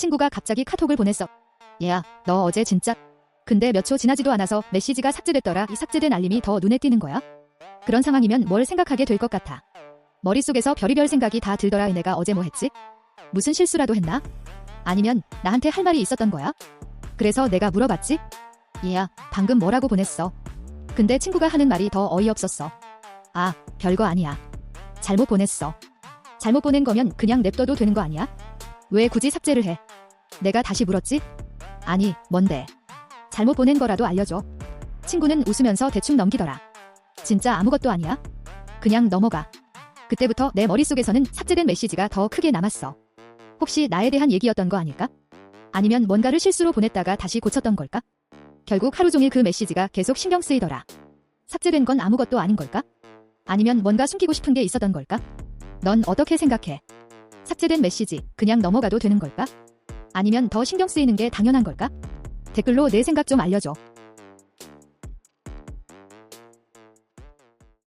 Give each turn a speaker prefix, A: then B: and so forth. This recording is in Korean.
A: 친구가 갑자기 카톡을 보냈어. 얘야, 너 어제 진짜? 근데 몇 초 지나지도 않아서 메시지가 삭제됐더라. 이 삭제된 알림이 더 눈에 띄는 거야? 그런 상황이면 뭘 생각하게 될 것 같아. 머릿속에서 별의별 생각이 다 들더라. 내가 어제 뭐 했지? 무슨 실수라도 했나? 아니면 나한테 할 말이 있었던 거야? 그래서 내가 물어봤지? 얘야, 방금 뭐라고 보냈어? 근데 친구가 하는 말이 더 어이없었어. 아, 별거 아니야. 잘못 보냈어. 잘못 보낸 거면 그냥 냅둬도 되는 거 아니야? 왜 굳이 삭제를 해? 내가 다시 물었지? 아니, 뭔데? 잘못 보낸 거라도 알려줘. 친구는 웃으면서 대충 넘기더라. 진짜 아무것도 아니야? 그냥 넘어가. 그때부터 내 머릿속에서는 삭제된 메시지가 더 크게 남았어. 혹시 나에 대한 얘기였던 거 아닐까? 아니면 뭔가를 실수로 보냈다가 다시 고쳤던 걸까? 결국 하루 종일 그 메시지가 계속 신경 쓰이더라. 삭제된 건 아무것도 아닌 걸까? 아니면 뭔가 숨기고 싶은 게 있었던 걸까? 넌 어떻게 생각해? 삭제된 메시지 그냥 넘어가도 되는 걸까? 아니면 더 신경 쓰이는 게 당연한 걸까? 댓글로 내 생각 좀 알려줘.